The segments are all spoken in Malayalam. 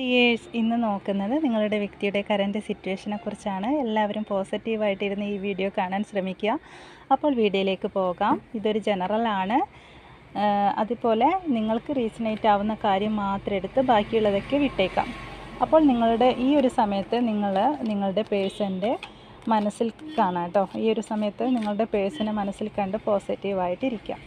ടിയേഴ്സ് ഇന്ന് നോക്കുന്നത് നിങ്ങളുടെ വ്യക്തിയുടെ കറന്റ് സിറ്റുവേഷനെ കുറിച്ചാണ് എല്ലാവരും പോസിറ്റീവായിട്ടിരുന്ന് ഈ വീഡിയോ കാണാൻ ശ്രമിക്കുക. അപ്പോൾ വീഡിയോയിലേക്ക് പോകാം. ഇതൊരു ജനറൽ ആണ്. അതുപോലെ നിങ്ങൾക്ക് റീസണേറ്റ് ആവുന്ന കാര്യം മാത്രം എടുത്ത് ബാക്കിയുള്ളതൊക്കെ വിട്ടേക്കാം. അപ്പോൾ നിങ്ങളുടെ ഈ ഒരു സമയത്ത് നിങ്ങൾ നിങ്ങളുടെ പേഴ്സന്റെ മനസ്സിൽ കാണാം കേട്ടോ. ഈ ഒരു സമയത്ത് നിങ്ങളുടെ പേഴ്സനെ മനസ്സിൽ കണ്ട് പോസിറ്റീവായിട്ടിരിക്കാം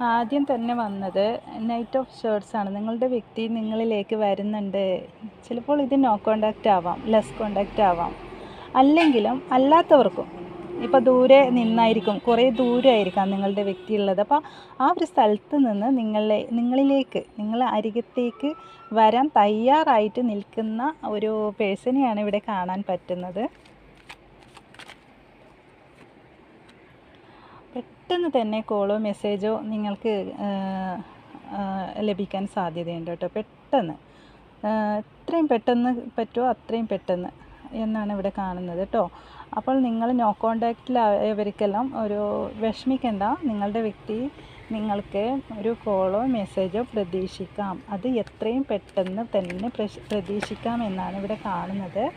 ആദ്യം തന്നെ വന്നത് നൈറ്റ് ഓഫ് ഷേർട്സ് ആണ്. നിങ്ങളുടെ വ്യക്തി നിങ്ങളിലേക്ക് വരുന്നുണ്ട്. ചിലപ്പോൾ ഇത് നോ കോണ്ടാക്റ്റ് ആവാം ലെസ് കോണ്ടാക്റ്റ് ആവാം. അല്ലെങ്കിലും അല്ലാത്തവർക്കും ഇപ്പോൾ ദൂരെ നിന്നായിരിക്കും കുറേ ദൂരമായിരിക്കാം നിങ്ങളുടെ വ്യക്തി ഉള്ളത്. അപ്പോൾ ആ ഒരു സ്ഥലത്ത് നിന്ന് നിങ്ങളെ നിങ്ങളിലേക്ക് നിങ്ങളെ അരികത്തേക്ക് വരാൻ തയ്യാറായിട്ട് നിൽക്കുന്ന ഒരു പേഴ്സണെയാണ് ഇവിടെ കാണാൻ പറ്റുന്നത്. പെട്ടെന്ന് തന്നെ കോളോ മെസ്സേജോ നിങ്ങൾക്ക് ലഭിക്കാൻ സാധ്യതയുണ്ട് കേട്ടോ. പെട്ടെന്ന്. എത്രയും പെട്ടെന്ന് പറ്റുമോ? അത്രയും പെട്ടെന്ന് എന്നാണ് ഇവിടെ കാണുന്നത് കേട്ടോ. അപ്പോൾ നിങ്ങൾ നോ കോണ്ടാക്റ്റിലായവർക്കെല്ലാം ഒരു വിഷമിക്കേണ്ട. നിങ്ങളുടെ വ്യക്തി നിങ്ങൾക്ക് ഒരു കോളോ മെസ്സേജോ പ്രതീക്ഷിക്കാം. അത് എത്രയും പെട്ടെന്ന് തന്നെ പ്രശ്- പ്രതീക്ഷിക്കാം എന്നാണ് ഇവിടെ കാണുന്നത്.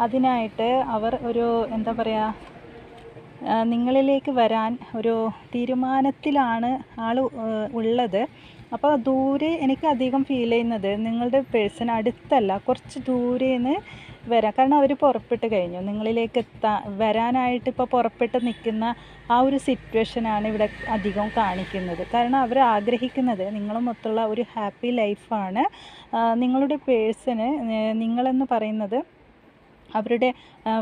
അതിനായിട്ട് അവർ ഒരു എന്താ പറയുക നിങ്ങളിലേക്ക് വരാൻ ഒരു തീരുമാനത്തിലാണ് ആൾ ഉള്ളത്. അപ്പോൾ ദൂരെ എനിക്ക് അധികം ഫീൽ ചെയ്യുന്നത് നിങ്ങളുടെ പേഴ്സൺ അടുത്തല്ല കുറച്ച് ദൂരെ നിന്ന് വരാം. കാരണം അവർ പുറപ്പെട്ട് കഴിഞ്ഞു. നിങ്ങളിലേക്ക് എത്താൻ വരാനായിട്ട് ഇപ്പോൾ പുറപ്പെട്ട് നിൽക്കുന്ന ആ ഒരു സിറ്റുവേഷനാണ് ഇവിടെ അധികം കാണിക്കുന്നത്. കാരണം അവർ ആഗ്രഹിക്കുന്നത് നിങ്ങളുമൊത്തുള്ള ഒരു ഹാപ്പി ലൈഫാണ് നിങ്ങളുടെ പേഴ്സണ് നിങ്ങളെന്ന് പറയുന്നത് അവരുടെ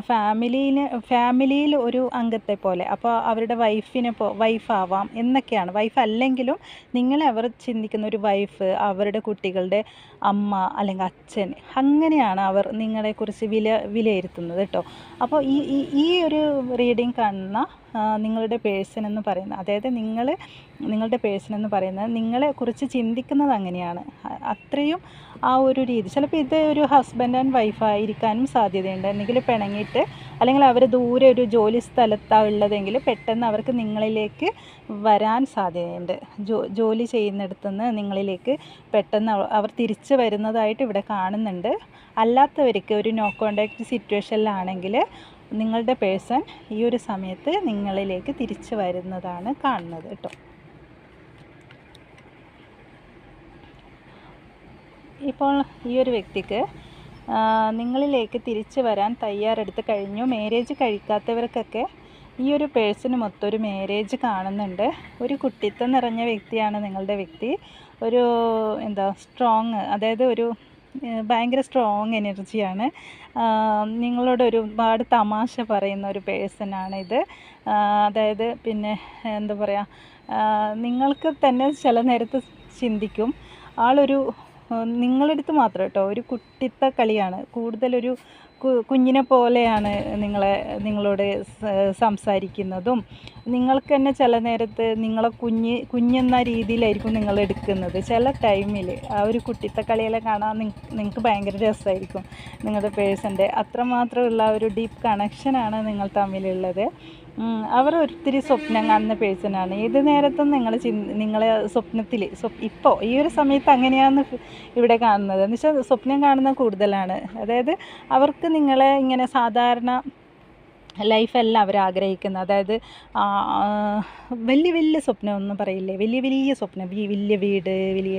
ഫാമിലിയിൽ ഫാമിലിയിൽ ഒരു അംഗത്തെ പോലെ. അപ്പോൾ അവരുടെ വൈഫിനെ പോ വൈഫാവാം എന്നൊക്കെയാണ്. വൈഫ് അല്ലെങ്കിലും നിങ്ങളെ അവർ ചിന്തിക്കുന്ന ഒരു വൈഫ് അവരുടെ കുട്ടികളുടെ അമ്മ അല്ലെങ്കിൽ അച്ഛൻ അങ്ങനെയാണ് അവർ നിങ്ങളെക്കുറിച്ച് വില വിലയിരുത്തുന്നത് കേട്ടോ. അപ്പോൾ ഈ ഈ ഒരു റീഡിങ് കാണുന്ന നിങ്ങളുടെ പേഴ്സൺ എന്ന് പറയുന്നത് അതായത് നിങ്ങൾ നിങ്ങളുടെ പേഴ്സൺ എന്ന് പറയുന്നത് നിങ്ങളെ കുറിച്ച് ചിന്തിക്കുന്നത് അങ്ങനെയാണ്. അത്രയും ആ ഒരു രീതി. ചിലപ്പോൾ ഇത് ഒരു ഹസ്ബൻഡ് ആൻഡ് വൈഫായിരിക്കാനും സാധ്യതയുണ്ട്. എന്തെങ്കിലും പിണങ്ങിയിട്ട് അല്ലെങ്കിൽ അവർ ദൂരെ ഒരു ജോലി സ്ഥലത്താണ് ഉള്ളതെങ്കിൽ പെട്ടെന്ന് അവർക്ക് നിങ്ങളിലേക്ക് വരാൻ സാധ്യതയുണ്ട്. ജോ ജോലി ചെയ്യുന്നിടത്തുനിന്ന് നിങ്ങളിലേക്ക് പെട്ടെന്ന് അവർ തിരിച്ചു വരുന്നതായിട്ട് ഇവിടെ കാണുന്നുണ്ട്. അല്ലാത്തവർക്ക് ഒരു നോ കോണ്ടാക്ട് സിറ്റുവേഷനിലാണെങ്കിൽ നിങ്ങളുടെ പേഴ്സൺ ഈ ഒരു സമയത്ത് നിങ്ങളിലേക്ക് തിരിച്ചു വരുന്നതാണ് കാണുന്നത് കേട്ടോ. ഇപ്പോൾ ഈ ഒരു വ്യക്തിക്ക് നിങ്ങളിലേക്ക് തിരിച്ചു വരാൻ തയ്യാറെടുത്ത് കഴിഞ്ഞു. മാരേജ് കഴിക്കാത്തവർക്കൊക്കെ ഈ ഒരു പേഴ്സണ് മൊത്തം ഒരു മാരേജ് കാണുന്നുണ്ട്. ഒരു കുട്ടിത്തം നിറഞ്ഞ വ്യക്തിയാണ് നിങ്ങളുടെ വ്യക്തി. ഒരു എന്താ സ്ട്രോങ് അതായത് ഒരു ഭയങ്കര സ്ട്രോങ് എനർജിയാണ് നിങ്ങളോട് ഒരുപാട് തമാശ പറയുന്ന ഒരു പേഴ്സണാണ് ഇത്. അതായത് പിന്നെ എന്താ പറയുക നിങ്ങൾക്ക് തന്നെ ചില നേരത്ത് ചിന്തിക്കും. ആളൊരു നിങ്ങളെടുത്ത് മാത്രം കേട്ടോ ഒരു കുട്ടിത്ത കളിയാണ്. കൂടുതലൊരു കുഞ്ഞിനെ പോലെയാണ് നിങ്ങളെ നിങ്ങളോട് സംസാരിക്കുന്നതും. നിങ്ങൾക്ക് തന്നെ ചില നേരത്ത് നിങ്ങളെ കുഞ്ഞ് കുഞ്ഞെന്ന രീതിയിലായിരിക്കും നിങ്ങൾ എടുക്കുന്നത്. ചില ടൈമിൽ ആ ഒരു കുട്ടിത്തെ കളിയെല്ലാം കാണാൻ നിങ്ങൾക്ക് ഭയങ്കര രസമായിരിക്കും. നിങ്ങളുടെ പേഴ്സന്റെ. അത്രമാത്രമുള്ള ഒരു ഡീപ്പ് കണക്ഷനാണ് നിങ്ങൾ തമ്മിലുള്ളത്. അവർ ഒത്തിരി സ്വപ്നം കാണുന്ന പേഴ്സണാണ്. ഏത് നേരത്തും നിങ്ങൾ ചി നിങ്ങളെ സ്വപ്നത്തിൽ സ്വപ് ഇപ്പോൾ ഈ ഒരു സമയത്ത് അങ്ങനെയാണ് ഇവിടെ കാണുന്നത്. എന്ന് വെച്ചാൽ സ്വപ്നം കാണുന്ന കൂടുതലാണ്. അതായത് അവർക്ക് നിങ്ങളെ ഇങ്ങനെ സാധാരണ ലൈഫല്ല അവർ ആഗ്രഹിക്കുന്നത്. അതായത് വലിയ വലിയ സ്വപ്നമൊന്നും പറയില്ലേ? വലിയ വലിയ സ്വപ്നം. വലിയ വീട് വലിയ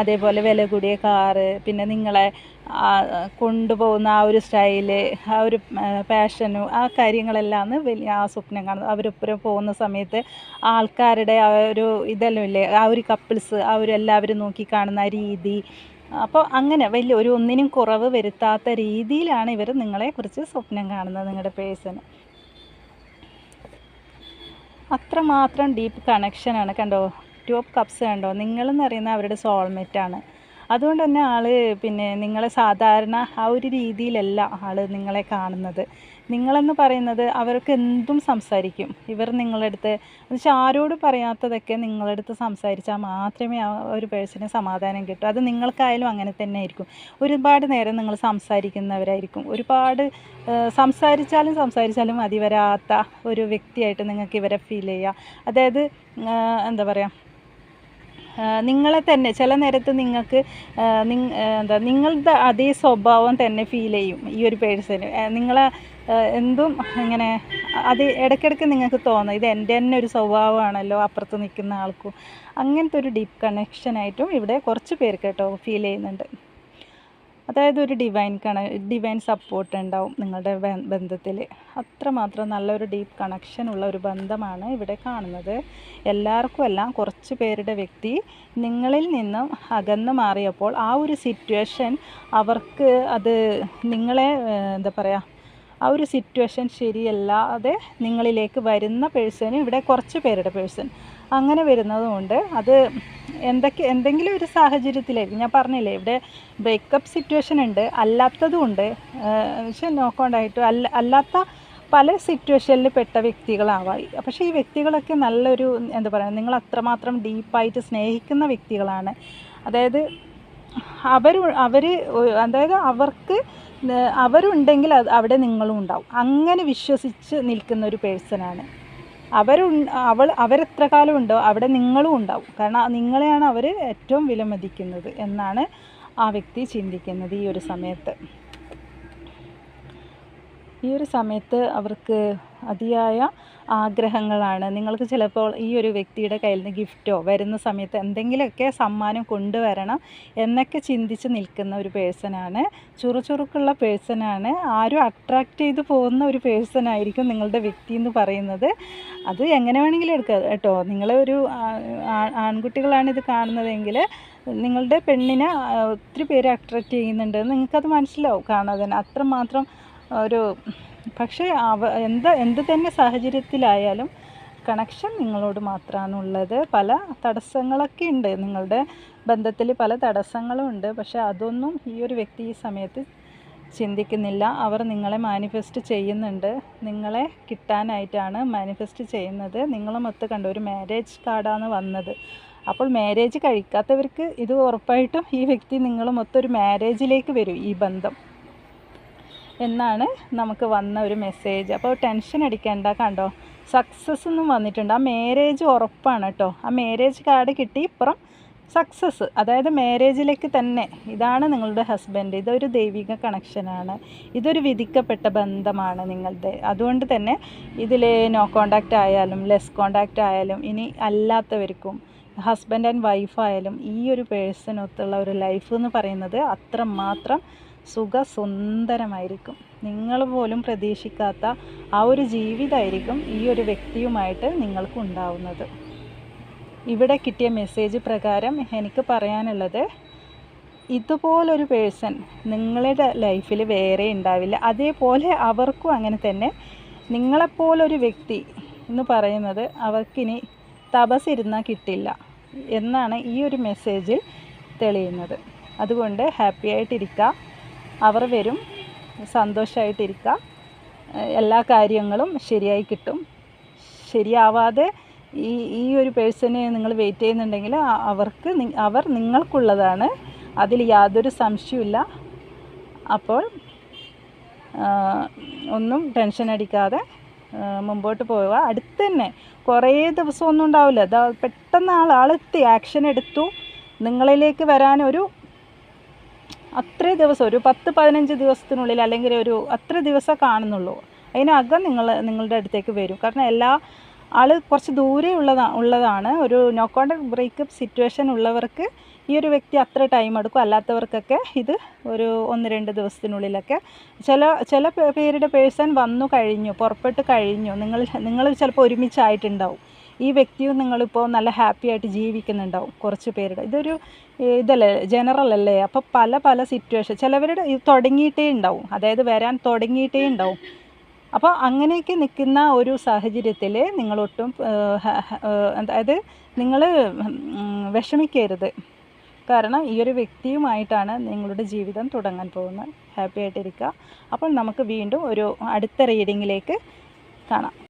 അതേപോലെ വില കൂടിയ കാറ് പിന്നെ നിങ്ങളെ കൊണ്ടുപോകുന്ന ആ ഒരു സ്റ്റൈൽ ആ ഒരു പാഷനും ആ കാര്യങ്ങളെല്ലാം വലിയ ആ സ്വപ്നം കാണുന്നത്. അവരൊപ്പം പോകുന്ന സമയത്ത് ആൾക്കാരുടെ ആ ഒരു ഇതെല്ലാം ഇല്ലേ? ആ ഒരു കപ്പിൾസ് ആ ഒരു എല്ലാവരും നോക്കി കാണുന്ന രീതി അപ്പോൾ അങ്ങനെ വലിയ ഒരു ഒന്നിനും കുറവ് വരുത്താത്ത രീതിയിലാണ് ഇവർ നിങ്ങളെക്കുറിച്ച് സ്വപ്നം കാണുന്നത് നിങ്ങളുടെ പേഴ്സൺ അത്രമാത്രം ഡീപ്പ് കണക്ഷനാണ് കണ്ടോ? ടു ഓഫ് കപ്സ് കണ്ടോ? നിങ്ങളെന്ന് പറയുന്ന അവരുടെ സോൾമേറ്റാണ് അതുകൊണ്ട് തന്നെ ആൾ പിന്നെ നിങ്ങളെ സാധാരണ ആ ഒരു രീതിയിലല്ല ആൾ നിങ്ങളെ കാണുന്നത്. നിങ്ങളെന്ന് പറയുന്നത് അവർക്ക് എന്തും സംസാരിക്കും. ഇവർ നിങ്ങളുടെ അടുത്ത് എന്നുവെച്ചാൽ ആരോട് പറയാത്തതൊക്കെ നിങ്ങളുടെ അടുത്ത് സംസാരിച്ചാൽ മാത്രമേ ആ ഒരു പേഴ്സണിന് സമാധാനം കിട്ടൂ. അത് നിങ്ങൾക്കായാലും അങ്ങനെ തന്നെ ആയിരിക്കും. ഒരുപാട് നേരം നിങ്ങൾ സംസാരിക്കുന്നവരായിരിക്കും. ഒരുപാട് സംസാരിച്ചാലും സംസാരിച്ചാലും മതി വരാത്ത ഒരു വ്യക്തിയായിട്ട് നിങ്ങൾക്ക് ഇവരെ ഫീൽ ചെയ്യുക അതായത് എന്താ പറയുക നിങ്ങളെ തന്നെ ചില നേരത്ത് നിങ്ങൾക്ക് എന്താ നിങ്ങളുടെ അതേ സ്വഭാവം തന്നെ ഫീൽ ചെയ്യും ഈ ഒരു പേഴ്സൺ നിങ്ങളെ എന്തും ഇങ്ങനെ അത് ഇടയ്ക്കിടയ്ക്ക് നിങ്ങൾക്ക് തോന്നും ഇത് എന്റെ തന്നെ ഒരു സ്വഭാവമാണല്ലോ അപ്പുറത്ത് നിൽക്കുന്ന ആൾക്കും. അങ്ങനത്തെ ഒരു ഡീപ്പ് കണക്ഷനായിട്ടും ഇവിടെ കുറച്ച് പേർക്ക് കേട്ടോ ഫീൽ ചെയ്യുന്നുണ്ട്. അതായത് ഒരു ഡിവൈൻ കണ ഡിവൈൻ സപ്പോർട്ട് ഉണ്ടാവും നിങ്ങളുടെ ബന്ധത്തിൽ. അത്രമാത്രം നല്ലൊരു ഡീപ്പ് കണക്ഷൻ ഉള്ള ഒരു ബന്ധമാണ് ഇവിടെ കാണുന്നത്. എല്ലാവർക്കും എല്ലാം കുറച്ച് പേരുടെ വ്യക്തി നിങ്ങളിൽ നിന്നും അകന്നു മാറിയപ്പോൾ ആ ഒരു സിറ്റുവേഷൻ അവർക്ക് അത് നിങ്ങളെ എന്താ പറയുക ആ ഒരു സിറ്റുവേഷൻ ശരിയല്ലാതെ നിങ്ങളിലേക്ക് വരുന്ന പേഴ്സൺ ഇവിടെ കുറച്ച് പേരുടെ പേഴ്സൺ അങ്ങനെ വരുന്നതുകൊണ്ട് അത് എന്തൊക്കെ എന്തെങ്കിലും ഒരു സാഹചര്യത്തിലായിരിക്കും. ഞാൻ പറഞ്ഞില്ലേ ഇവിടെ ബ്രേക്കപ്പ് സിറ്റുവേഷൻ ഉണ്ട്. അല്ലാത്തതുകൊണ്ട് പക്ഷെ നോക്കോണ്ടായിട്ട് അല്ല അല്ലാത്ത പല സിറ്റുവേഷനിൽ പെട്ട വ്യക്തികളാവാം. പക്ഷേ ഈ വ്യക്തികളൊക്കെ നല്ലൊരു എന്താ പറയുക നിങ്ങൾ അത്രമാത്രം ഡീപ്പായിട്ട് സ്നേഹിക്കുന്ന വ്യക്തികളാണ്. അതായത് അവർ അവർ അതായത് അവർക്ക് അവരുണ്ടെങ്കിൽ അത് അവിടെ നിങ്ങളും ഉണ്ടാവും. അങ്ങനെ വിശ്വസിച്ച് നിൽക്കുന്ന ഒരു പേഴ്സണാണ് അവരു അവൾ അവരെത്ര കാലം ഉണ്ടോ അവിടെ നിങ്ങളും ഉണ്ടാവും. കാരണം നിങ്ങളെയാണ് അവർ ഏറ്റവും വിലമതിക്കുന്നത് എന്നാണ് ആ വ്യക്തി ചിന്തിക്കുന്നത് ഈ ഒരു സമയത്ത്. ഈ ഒരു സമയത്ത് അവർക്ക് അതിയായ ആഗ്രഹങ്ങളാണ്. നിങ്ങൾക്ക് ചിലപ്പോൾ ഈ ഒരു വ്യക്തിയുടെ കയ്യിൽ നിന്ന് ഗിഫ്റ്റോ വരുന്ന സമയത്ത് എന്തെങ്കിലുമൊക്കെ സമ്മാനം കൊണ്ടുവരണം എന്നൊക്കെ ചിന്തിച്ച് നിൽക്കുന്ന ഒരു പേഴ്സണാണ്. ചുറുചുറുക്കുള്ള പേഴ്സണാണ്. ആരും അട്രാക്റ്റ് ചെയ്തു പോകുന്ന ഒരു പേഴ്സണായിരിക്കും നിങ്ങളുടെ വ്യക്തി എന്ന് പറയുന്നത്. അത് എങ്ങനെ വേണമെങ്കിലും എടുക്കുക കേട്ടോ. നിങ്ങളൊരു ആൺകുട്ടികളാണ് ഇത് കാണുന്നതെങ്കിൽ നിങ്ങളുടെ പെണ്ണിനെ ഒത്തിരി പേര് അട്രാക്റ്റ് ചെയ്യുന്നുണ്ട്. നിങ്ങൾക്കത് മനസ്സിലാവും. കാണാതെ തന്നെ അത്രമാത്രം ഒരു പക്ഷേ അവ എന്താ എന്ത് തന്നെ സാഹചര്യത്തിലായാലും കണക്ഷൻ നിങ്ങളോട് മാത്രമാണുള്ളത് പല തടസ്സങ്ങളൊക്കെ ഉണ്ട്. നിങ്ങളുടെ ബന്ധത്തിൽ പല തടസ്സങ്ങളും ഉണ്ട്. പക്ഷേ അതൊന്നും ഈ ഒരു വ്യക്തി ഈ സമയത്ത് ചിന്തിക്കുന്നില്ല. അവർ നിങ്ങളെ മാനിഫെസ്റ്റ് ചെയ്യുന്നുണ്ട്. നിങ്ങളെ കിട്ടാനായിട്ടാണ് മാനിഫെസ്റ്റ് ചെയ്യുന്നത്. നിങ്ങളും ഒത്ത് കണ്ട ഒരു മാരേജ് കാർഡാണ് വന്നത്. അപ്പോൾ മാരേജ് കഴിക്കാത്തവർക്ക് ഇത് ഉറപ്പായിട്ടും ഈ വ്യക്തി നിങ്ങളും ഒത്തൊരു മാരേജിലേക്ക് വരും ഈ ബന്ധം. എന്നാണ് നമുക്ക് വന്ന ഒരു മെസ്സേജ് അപ്പോൾ ടെൻഷൻ അടിക്കേണ്ട കണ്ടോ? സക്സസ് എന്നും വന്നിട്ടുണ്ട്. ആ മാരേജ് ഉറപ്പാണ് കേട്ടോ. ആ മാരേജ് കാർഡ് കിട്ടി ഇപ്പുറം സക്സസ് അതായത് മാരേജിലേക്ക് തന്നെ. ഇതാണ് നിങ്ങളുടെ ഹസ്ബൻഡ് ഇതൊരു ദൈവിക കണക്ഷനാണ് ഇതൊരു വിധിക്കപ്പെട്ട ബന്ധമാണ് നിങ്ങളുടെ. അതുകൊണ്ട് തന്നെ ഇതിൽ നോ കോണ്ടാക്റ്റ് ആയാലും ലെസ് കോണ്ടാക്റ്റ് ആയാലും ഇനി അല്ലാത്തവർക്കും ഹസ്ബൻഡ് ആൻഡ് വൈഫായാലും ഈ ഒരു പേഴ്സണൊത്തുള്ള ഒരു ലൈഫ് എന്ന് പറയുന്നത് അത്രമാത്രം സുഖസുന്ദരമായിരിക്കും. നിങ്ങൾ പോലും പ്രതീക്ഷിക്കാത്ത ആ ഒരു ജീവിതമായിരിക്കും ഈ ഒരു വ്യക്തിയുമായിട്ട് നിങ്ങൾക്ക് ഉണ്ടാവുന്നത്. ഇവിടെ കിട്ടിയ മെസ്സേജ് പ്രകാരം എനിക്ക് പറയാനുള്ളത് ഇതുപോലൊരു പേഴ്സൺ നിങ്ങളുടെ ലൈഫിൽ വേറെ ഉണ്ടാവില്ല. അതേപോലെ അവർക്കും അങ്ങനെ തന്നെ. നിങ്ങളെപ്പോലൊരു വ്യക്തി എന്ന് പറയുന്നത് അവർക്കിനി തപസിരുന്നാൽ കിട്ടില്ല എന്നാണ് ഈ ഒരു മെസ്സേജിൽ തെളിയുന്നത്. അതുകൊണ്ട് ഹാപ്പി ആയിട്ടിരിക്കുക അവർ വരും. സന്തോഷമായിട്ടിരിക്കുക എല്ലാ കാര്യങ്ങളും ശരിയായി കിട്ടും. ശരിയാവാതെ ഈ ഈ ഒരു പേഴ്സണെ നിങ്ങൾ വെയിറ്റ് ചെയ്യുന്നുണ്ടെങ്കിൽ അവർക്ക് അവർ നിങ്ങൾക്കുള്ളതാണ്. അതിൽ യാതൊരു സംശയമില്ല അപ്പോൾ ഒന്നും ടെൻഷൻ അടിക്കാതെ മുമ്പോട്ട് പോവുക. അടുത്ത് തന്നെ കുറേ ദിവസമൊന്നും ഉണ്ടാവില്ല. പെട്ടെന്ന് ആൾ ആളെത്തി ആക്ഷൻ എടുത്തു. നിങ്ങളിലേക്ക് വരാനൊരു അത്രേ ദിവസം ഒരു പത്ത് പതിനഞ്ച് ദിവസത്തിനുള്ളിൽ അല്ലെങ്കിൽ ഒരു അത്ര ദിവസം കാണുന്നുള്ളൂ. അതിനകം നിങ്ങൾ നിങ്ങളുടെ അടുത്തേക്ക് വരും. കാരണം എല്ലാ ആൾ കുറച്ച് ദൂരെ ഉള്ളതാ ഉള്ളതാണ്. ഒരു നോ ബ്രേക്കപ്പ് സിറ്റുവേഷൻ ഉള്ളവർക്ക് ഈ ഒരു വ്യക്തി അത്ര ടൈം എടുക്കും. അല്ലാത്തവർക്കൊക്കെ ഇത് ഒരു ഒന്ന് രണ്ട് ദിവസത്തിനുള്ളിലൊക്കെ. ചില ചില പേരുടെ പേഴ്സൺ വന്നു കഴിഞ്ഞു പുറപ്പെട്ട് കഴിഞ്ഞു. നിങ്ങൾ നിങ്ങൾ ചിലപ്പോൾ ഒരുമിച്ചായിട്ടുണ്ടാവും. ഈ വ്യക്തിയും നിങ്ങളിപ്പോൾ നല്ല ഹാപ്പി ആയിട്ട് ജീവിക്കുന്നുണ്ടാവും കുറച്ച് പേരുടെ. ഇതൊരു ഇതല്ലേ ജനറൽ അല്ലേ? അപ്പോൾ പല പല സിറ്റുവേഷൻ ചിലവരുടെ ഇത് തുടങ്ങിയിട്ടേ ഉണ്ടാവും. അതായത് വരാൻ തുടങ്ങിയിട്ടേ ഉണ്ടാവും. അപ്പോൾ അങ്ങനെയൊക്കെ നിൽക്കുന്ന ഒരു സാഹചര്യത്തിൽ നിങ്ങളൊട്ടും അതായത് നിങ്ങൾ വിഷമിക്കരുത്. കാരണം ഈ ഒരു വ്യക്തിയുമായിട്ടാണ് നിങ്ങളുടെ ജീവിതം തുടങ്ങാൻ പോകുന്നത്. ഹാപ്പി ആയിട്ടിരിക്കുക. അപ്പോൾ നമുക്ക് വീണ്ടും ഒരു അടുത്ത റീഡിങ്ങിലേക്ക് കാണാം.